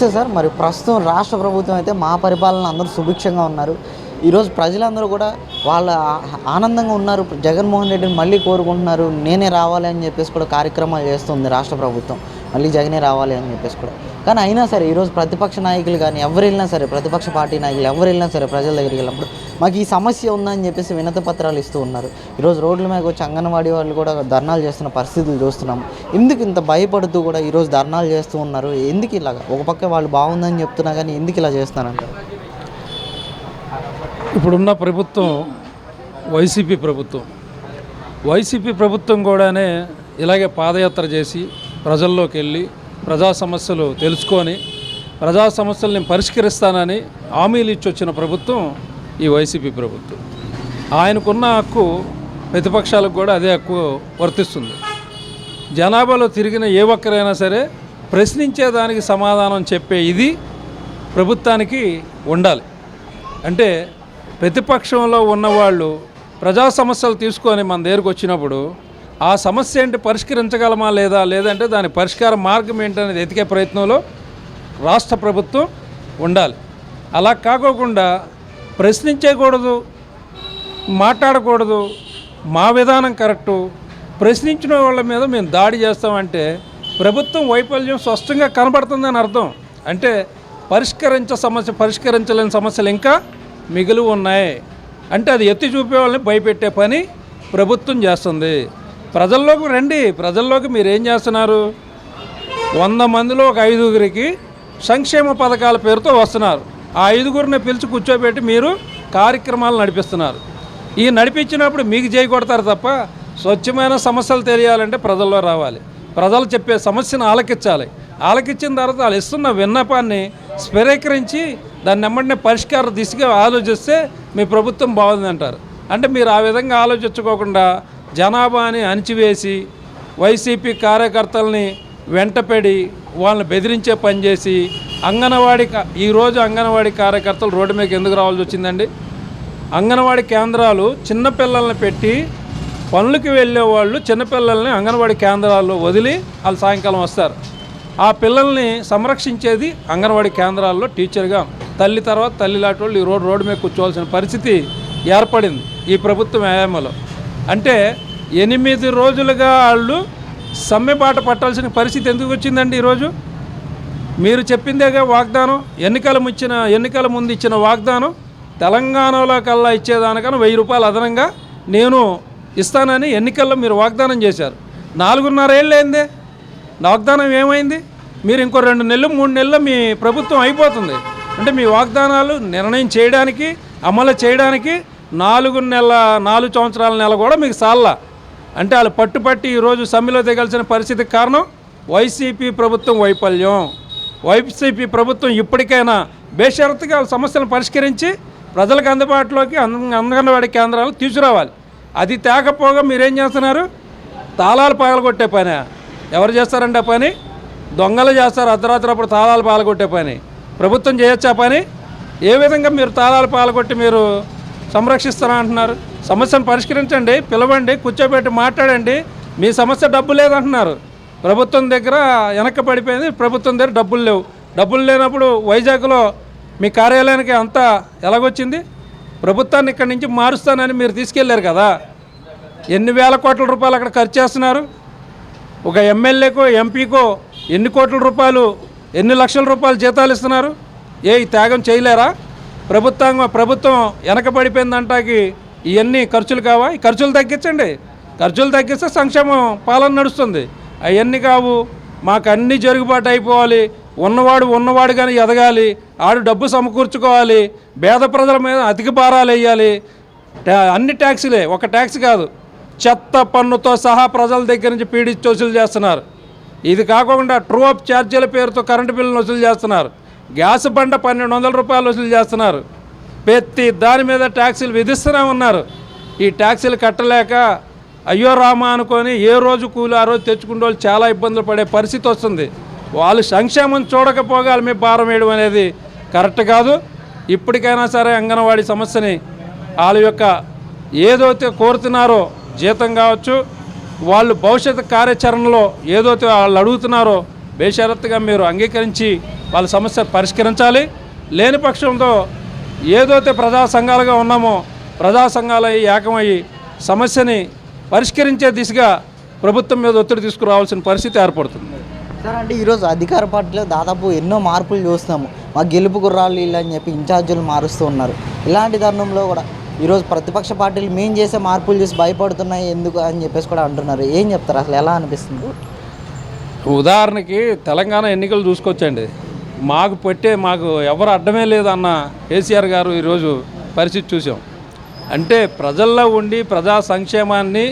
Sir. మరి ప్రస్తుతం రాష్ట్ర ప్రభుత్వం అయితే మా పరిపాలన అందరూ సుభిక్షంగా ఉన్నారు. ఈరోజు ప్రజలందరూ కూడా వాళ్ళ ఆనందంగా ఉన్నారు. జగన్మోహన్ రెడ్డిని మళ్ళీ కోరుకుంటున్నారు. నేనే రావాలి అని చెప్పేసి కూడా కార్యక్రమాలు చేస్తుంది రాష్ట్ర ప్రభుత్వం. మళ్ళీ జగనే రావాలి అని చెప్పేసి కూడా. కానీ అయినా సరే ఈరోజు ప్రతిపక్ష నాయకులు కానీ ఎవరు వెళ్ళినా సరే ప్రతిపక్ష పార్టీ నాయకులు ఎవరు వెళ్ళినా సరే ప్రజల దగ్గరికి వెళ్ళినప్పుడు మాకు ఈ సమస్య ఉందని చెప్పేసి వినతి పత్రాలు ఇస్తూ ఉన్నారు. ఈరోజు రోడ్ల మీద వచ్చి అంగన్వాడీ వాళ్ళు కూడా ధర్నాలు చేస్తున్న పరిస్థితులు చూస్తున్నాం ఎందుకు ఇంత భయపడుతూ కూడా ఈరోజు ధర్నాలు చేస్తూ ఉన్నారు? ఎందుకు ఇలాగ ఒక పక్క వాళ్ళు బాగుందని చెప్తున్నా కానీ ఎందుకు ఇలా చేస్తున్నారంటారు? ఇప్పుడున్న ప్రభుత్వం వైసీపీ ప్రభుత్వం. వైసీపీ ప్రభుత్వం కూడానే ఇలాగే పాదయాత్ర చేసి ప్రజల్లోకి వెళ్ళి ప్రజా సమస్యలు తెలుసుకొని ప్రజా సమస్యల్ని పరిష్కరిస్తానని హామీలు ఇచ్చి వచ్చిన ప్రభుత్వం ఈ వైసీపీ ప్రభుత్వం. ఆయనకున్న హక్కు ప్రతిపక్షాలకు కూడా అదే హక్కు వర్తిస్తుంది. జనాభాలో తిరిగిన ఏ ఒక్కరైనా సరే ప్రశ్నించేదానికి సమాధానం చెప్పే ఇది ప్రభుత్వానికి ఉండాలి. అంటే ప్రతిపక్షంలో ఉన్నవాళ్ళు ప్రజా సమస్యలు తీసుకొని మన దగ్గరకు వచ్చినప్పుడు ఆ సమస్య ఏంటి పరిష్కరించగలమా లేదా? లేదంటే దాని పరిష్కార మార్గం ఏంటనేది ఎతికే ప్రయత్నంలో రాష్ట్ర ప్రభుత్వం ఉండాలి. అలా కాకోకుండా ప్రశ్నించకూడదు మాట్లాడకూడదు మా విధానం కరెక్టు ప్రశ్నించిన వాళ్ళ మీద మేము దాడి చేస్తామంటే ప్రభుత్వం వైఫల్యం స్పష్టంగా కనబడుతుందని అర్థం. అంటే పరిష్కరించ సమస్య పరిష్కరించలేని సమస్యలు ఇంకా మిగిలి ఉన్నాయి. అంటే అది ఎత్తి చూపే వాళ్ళని భయపెట్టే పని ప్రభుత్వం చేస్తుంది. ప్రజల్లోకి రండి. ప్రజల్లోకి మీరు ఏం చేస్తున్నారు? వంద మందిలో ఒక ఐదుగురికి సంక్షేమ పథకాల పేరుతో వస్తున్నారు. ఆ ఐదుగురిని పిలిచి కూర్చోబెట్టి మీరు కార్యక్రమాలు నడిపిస్తున్నారు. ఈ నడిపించినప్పుడు మీకు చేయకొడతారు తప్ప స్వచ్ఛమైన సమస్యలు తెలియాలంటే ప్రజల్లో రావాలి. ప్రజలు చెప్పే సమస్యను ఆలకించాలి. ఆలకించిన తర్వాత వాళ్ళు ఇస్తున్న విన్నపాన్ని స్వీకరించి దాన్ని నెమ్మడిని పరిష్కార దిశగా ఆలోచిస్తే మీ ప్రభుత్వం బాగుంది అంటారు అంటే మీరు ఆ విధంగా ఆలోచించుకోకుండా జనాభాని అణిచివేసి వైసీపీ కార్యకర్తల్ని వెంటపడి వాళ్ళని బెదిరించే పని చేసి అంగన్వాడీ ఈరోజు అంగన్వాడీ కార్యకర్తలు రోడ్డు మీద ఎందుకు రావాల్సి వచ్చిందండి? అంగన్వాడీ కేంద్రాలు చిన్నపిల్లల్ని పెట్టి పనులకి వెళ్ళే వాళ్ళు చిన్నపిల్లల్ని అంగన్వాడీ కేంద్రాల్లో వదిలి వాళ్ళు సాయంకాలం వస్తారు. ఆ పిల్లల్ని సంరక్షించేది అంగన్వాడీ కేంద్రాల్లో టీచర్గా తల్లి తర్వాత తల్లి లాంటి వాళ్ళు ఈ రోడ్డు రోడ్డు మీద కూర్చోవాల్సిన పరిస్థితి ఏర్పడింది ఈ ప్రభుత్వం వ్యాయామంలో. అంటే ఎనిమిది రోజులుగా వాళ్ళు సమ్మెబాట పట్టాల్సిన పరిస్థితి ఎందుకు వచ్చిందండి ఈరోజు? మీరు చెప్పిందేగా వాగ్దానం ఎన్నికల ఇచ్చిన ఎన్నికల ముందు ఇచ్చిన వాగ్దానం తెలంగాణలో కల్లా ఇచ్చేదానికన్నా వెయ్యి రూపాయలు అదనంగా నేను ఇస్తానని ఎన్నికల్లో మీరు వాగ్దానం చేశారు. నాలుగున్నర ఏళ్ళు అయిందే వాగ్దానం ఏమైంది? మీరు ఇంకో రెండు నెలలు మూడు నెలలు మీ ప్రభుత్వం అయిపోతుంది. అంటే మీ వాగ్దానాలు నిర్ణయం చేయడానికి అమలు చేయడానికి నాలుగు నెలల నాలుగు సంవత్సరాల నెల కూడా మీకు సాల్లా. అంటే వాళ్ళు పట్టుపట్టి ఈరోజు సమ్మెలో దిగాల్సిన పరిస్థితికి కారణం వైసీపీ ప్రభుత్వం వైఫల్యం. వైసీపీ ప్రభుత్వం ఇప్పటికైనా బేషరతుగా వాళ్ళ సమస్యలను పరిష్కరించి ప్రజలకు అందుబాటులోకి అంద- అంగన్వాడీ కేంద్రాలు తీసుకురావాలి. అది తేకపోగా మీరేం చేస్తున్నారు? తాళాలు పగలగొట్టే పని. ఎవరు చేస్తారంటే పని? దొంగలు చేస్తారు. అర్ధరాత్రి అప్పుడు తాళాలు పాల్గొట్టే పని. ప్రభుత్వం చేయొచ్చా పని? ఏ విధంగా మీరు తాళాలు పాల్గొట్టి మీరు సంరక్షిస్తారా అంటున్నారు? సమస్యను పరిష్కరించండి పిలవండి కూర్చోబెట్టి మాట్లాడండి. మీ సమస్య డబ్బు లేదంటున్నారు. ప్రభుత్వం దగ్గర వెనక్కి పడిపోయింది ప్రభుత్వం దగ్గర డబ్బులు లేవు. డబ్బులు లేనప్పుడు వైజాగ్లో మీ కార్యాలయానికి అంతా ఎలాగొచ్చింది? ప్రభుత్వాన్ని ఇక్కడి నుంచి మారుస్తానని మీరు తీసుకెళ్ళారు కదా. ఎన్ని వేల కోట్ల రూపాయలు అక్కడ ఖర్చు చేస్తున్నారు? ఒక ఎమ్మెల్యేకో ఎంపీకో ఎన్ని కోట్ల రూపాయలు ఎన్ని లక్షల రూపాయలు జీతాలు ఇస్తున్నారు? ఏ త్యాగం చేయలేరా? ప్రభుత్వం ప్రభుత్వం వెనకబడిపోయిందంటాకి ఇవన్నీ ఖర్చులు కావా? ఈ ఖర్చులు తగ్గించండి. ఖర్చులు తగ్గిస్తే సంక్షేమం పాలన నడుస్తుంది. అవన్నీ కావు. మాకు అన్నీ జరుగుబాటు అయిపోవాలి. ఉన్నవాడు ఉన్నవాడుగానే ఎదగాలి. ఆడు డబ్బు సమకూర్చుకోవాలి. పేద ప్రజల మీద అధిక భారాలు వేయాలి. ట్యా- అన్ని ట్యాక్సీలే. ఒక ట్యాక్సీ కాదు. చెత్త పన్నుతో సహా ప్రజల దగ్గర నుంచి పీడించి వసూలు చేస్తున్నారు. ఇది కాకుండా ట్రూ అప్ ఛార్జీల పేరుతో కరెంటు బిల్లును వసూలు చేస్తున్నారు. గ్యాస్ బండ పన్నెండు వందల రూపాయలు వసూలు చేస్తున్నారు. ప్రతి దాని మీద ట్యాక్సీలు విధిస్తూనే ఉన్నారు. ఈ ట్యాక్సీలు కట్టలేక అయ్యో రామా అనుకొని ఏ రోజు కూలి ఆ రోజు తెచ్చుకునే వాళ్ళు చాలా ఇబ్బందులు పడే పరిస్థితి వస్తుంది. వాళ్ళు సంక్షేమం చూడకపోగా మీ భారం వేయడం అనేది కరెక్ట్ కాదు. ఇప్పటికైనా సరే అంగన్వాడీ సమస్యని వాళ్ళ యొక్క ఏదైతే కోరుతున్నారో జీతం కావచ్చు వాళ్ళు భవిష్యత్ కార్యాచరణలో ఏదైతే వాళ్ళు అడుగుతున్నారో బేషరత్తుగా మీరు అంగీకరించి వాళ్ళ సమస్య పరిష్కరించాలి. లేని పక్షంతో ఏదైతే ప్రజా సంఘాలుగా ఉన్నామో ప్రజా సంఘాలు ఏకమయ్యి సమస్యని పరిష్కరించే దిశగా ప్రభుత్వం మీద ఒత్తిడి తీసుకురావాల్సిన పరిస్థితి ఏర్పడుతుంది. సార్ అంటే ఈరోజు అధికార పార్టీలో దాదాపు ఎన్నో మార్పులు చూస్తున్నాము. మా గెలుపు గుర్రాలు వీళ్ళు అని చెప్పి ఇన్ఛార్జీలు మారుస్తూ ఉన్నారు. ఇలాంటి తరుణంలో కూడా ఈరోజు ప్రతిపక్ష పార్టీలు మేము చేసే మార్పులు చూసి భయపడుతున్నాయి ఎందుకు అని చెప్పేసి కూడా అంటున్నారు. ఏం చెప్తారు? అసలు ఎలా అనిపిస్తుంది? ఉదాహరణకి తెలంగాణ ఎన్నికలు చూసుకొచ్చండి మాకు పెట్టే మాకు ఎవరు అడ్డమే లేదన్న కేసీఆర్ గారు ఈరోజు పరిస్థితి చూసాం. అంటే ప్రజల్లో ఉండి ప్రజా సంక్షేమాన్ని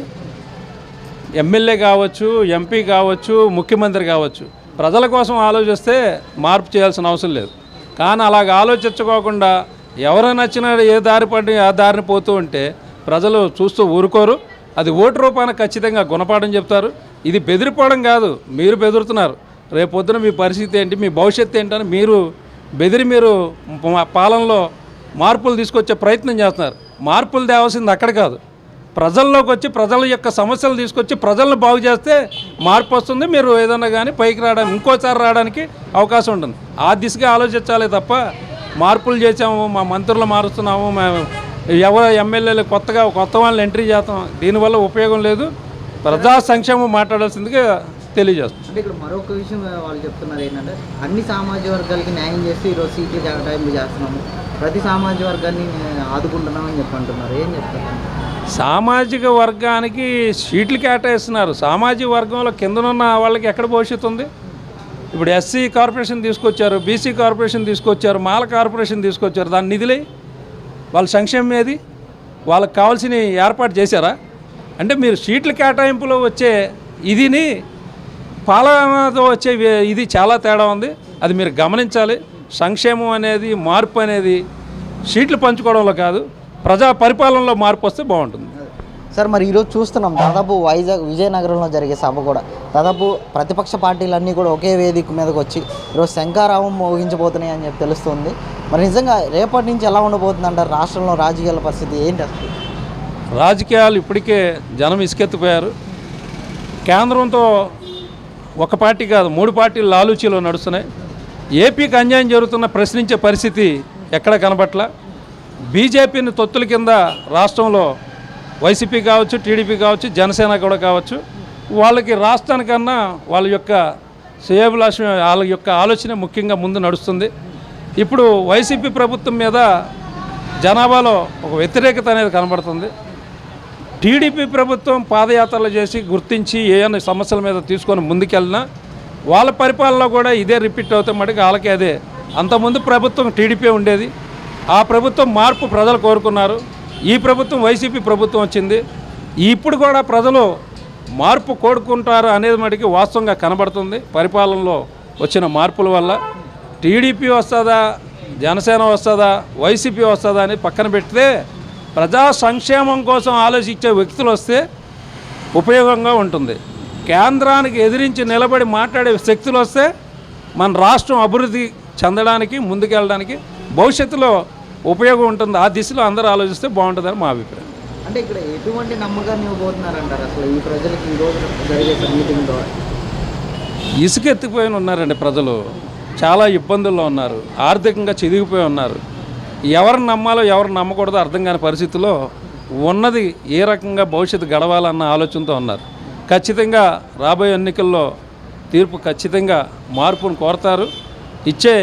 ఎమ్మెల్యే కావచ్చు ఎంపీ కావచ్చు ముఖ్యమంత్రి కావచ్చు ప్రజల కోసం ఆలోచిస్తే మార్పు చేయాల్సిన అవసరం లేదు. కానీ అలాగ ఆలోచించుకోకుండా ఎవరు నచ్చిన ఏ దారి పడి ఆ దారిని పోతూ ఉంటే ప్రజలు చూస్తూ ఊరుకోరు. అది ఓటు రూపాన ఖచ్చితంగా గుణపాఠం చెప్తారు. ఇది బెదిరిపోవడం కాదు మీరు బెదురుతున్నారు. రేపొద్దున మీ పరిస్థితి ఏంటి మీ భవిష్యత్తు ఏంటని మీరు బెదిరి మీరు మా పాలనలో మార్పులు తీసుకొచ్చే ప్రయత్నం చేస్తున్నారు. మార్పులు తేవాల్సింది అక్కడ కాదు. ప్రజల్లోకి వచ్చి ప్రజల యొక్క సమస్యలు తీసుకొచ్చి ప్రజలను బాగు చేస్తే మార్పు వస్తుంది. మీరు ఏదన్నా కానీ పైకి రావడానికి ఇంకోసారి రావడానికి అవకాశం ఉంటుంది. ఆ దిశగా ఆలోచించాలి తప్ప మార్పులు చేసాము మా మంత్రులు మారుస్తున్నాము మేము ఎవరు ఎమ్మెల్యేలు కొత్తగా కొత్త వాళ్ళని ఎంట్రీ చేస్తాం. దీనివల్ల ఉపయోగం లేదు. ప్రజా సంక్షేమం మాట్లాడాల్సిందిగా తెలియజేస్తాం అంటే ఇక్కడ మరొక విషయం వాళ్ళు చెప్తున్నారు ఏంటంటే అన్ని సామాజిక వర్గాలకి న్యాయం చేసి ఈరోజు సీట్లు కేటాయింపు చేస్తున్నాము. ప్రతి సామాజిక వర్గాన్ని ఆదుకుంటున్నామని చెప్పి అంటున్నారు. ఏం చెప్తారు? సామాజిక వర్గానికి సీట్లు కేటాయిస్తున్నారు. సామాజిక వర్గంలో కిందనున్న వాళ్ళకి ఎక్కడ భవిష్యత్తు ఉంది? ఇప్పుడు ఎస్సీ కార్పొరేషన్ తీసుకొచ్చారు బీసీ కార్పొరేషన్ తీసుకొచ్చారు మాల కార్పొరేషన్ తీసుకొచ్చారు. దాని నిధులే? వాళ్ళ సంక్షేమం ఏది? వాళ్ళకి కావాల్సిన ఏర్పాటు చేశారా? అంటే మీరు సీట్ల కేటాయింపులో వచ్చే ఇదిని పాలనతో వచ్చే ఇది చాలా తేడా ఉంది. అది మీరు గమనించాలి. సంక్షేమం అనేది మార్పు అనేది సీట్లు పంచుకోవడంలో కాదు ప్రజా పరిపాలనలో మార్పు వస్తే బాగుంటుంది. సార్ మరి ఈరోజు చూస్తున్నాం దాదాపు వైజాగ్ విజయనగరంలో జరిగే సభ కూడా. దాదాపు ప్రతిపక్ష పార్టీలన్నీ కూడా ఒకే వేదిక మీదకి వచ్చి ఈరోజు శంకారావం మోగించబోతున్నాయి అని చెప్పి తెలుస్తుంది. మరి నిజంగా రేపటి నుంచి ఎలా ఉండబోతుంది అంటారు రాష్ట్రంలో రాజకీయాల పరిస్థితి ఏంటి అసలు? రాజకీయాలు ఇప్పటికే జనం ఇసుకెత్తిపోయారు. కేంద్రంతో ఒక పార్టీ కాదు మూడు పార్టీలు లాలూచీలో నడుస్తున్నాయి. ఏపీకి అన్యాయం జరుగుతున్న ప్రశ్నించే పరిస్థితి ఎక్కడ కనబట్ల? బీజేపీని తొత్తుల కింద రాష్ట్రంలో వైసీపీ కావచ్చు టీడీపీ కావచ్చు జనసేన కూడా కావచ్చు. వాళ్ళకి రాష్ట్రానికన్నా వాళ్ళ యొక్క శ్రేయభిలాషం వాళ్ళ యొక్క ఆలోచన ముఖ్యంగా ముందు నడుస్తుంది. ఇప్పుడు వైసీపీ ప్రభుత్వం మీద జనాభాలో ఒక వ్యతిరేకత అనేది కనబడుతుంది. టీడీపీ ప్రభుత్వం పాదయాత్రలు చేసి గుర్తించి ఏమైనా సమస్యల మీద తీసుకొని ముందుకెళ్ళినా వాళ్ళ పరిపాలనలో కూడా ఇదే రిపీట్ అవుతే మటుకు వాళ్ళకి అదే. అంతకుముందు ప్రభుత్వం టీడీపీ ఉండేది. ఆ ప్రభుత్వం మార్పు ప్రజలు కోరుకున్నారు. ఈ ప్రభుత్వం వైసీపీ ప్రభుత్వం వచ్చింది. ఇప్పుడు కూడా ప్రజలు మార్పు కోరుకుంటారు అనేది మటుకు వాస్తవంగా కనబడుతుంది. పరిపాలనలో వచ్చిన మార్పుల వల్ల టీడీపీ వస్తుందా జనసేన వస్తుందా వైసీపీ వస్తుందా అని పక్కన పెడితే ప్రజా సంక్షేమం కోసం ఆలోచించే వ్యక్తులు వస్తే ఉపయోగంగా ఉంటుంది. కేంద్రానికి ఎదిరించి నిలబడి మాట్లాడే శక్తులు వస్తే మన రాష్ట్రం అభివృద్ధి చెందడానికి ముందుకెళ్ళడానికి భవిష్యత్తులో ఉపయోగం ఉంటుంది. ఆ దిశలో అందరూ ఆలోచిస్తే బాగుంటుందని మా అభిప్రాయం. అంటే ఇక్కడ ఎటువంటి నమ్మకాన్ని ఇవ్వబోతున్నారంటారు అసలు ఈ ప్రజలకు ఈ రోజు జరిగే మీటింగ్లో ఇసుక ఎత్తిపోయి ఉన్నారండి ప్రజలు. చాలా ఇబ్బందుల్లో ఉన్నారు. ఆర్థికంగా చిదిగిపోయి ఉన్నారు. ఎవరిని నమ్మాలో ఎవరిని నమ్మకూడదో అర్థం కాని పరిస్థితిలో ఉన్నది ఏ రకంగా భవిష్యత్తు గడవాలన్న ఆలోచనతో ఉన్నారు. ఖచ్చితంగా రాబోయే ఎన్నికల్లో తీర్పు ఖచ్చితంగా మార్పును కోరతారు. ఇచ్చే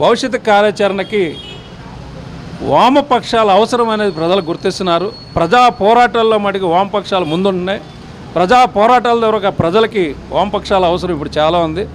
భవిష్యత్తు కార్యాచరణకి వామపక్షాల అవసరం అనేది ప్రజలు గుర్తిస్తున్నారు. ప్రజా పోరాటాల్లో మటుకు వామపక్షాలు ముందున్నాయి ప్రజా పోరాటాల ద్వారా ప్రజలకి వామపక్షాల అవసరం ఇప్పుడు చాలా ఉంది.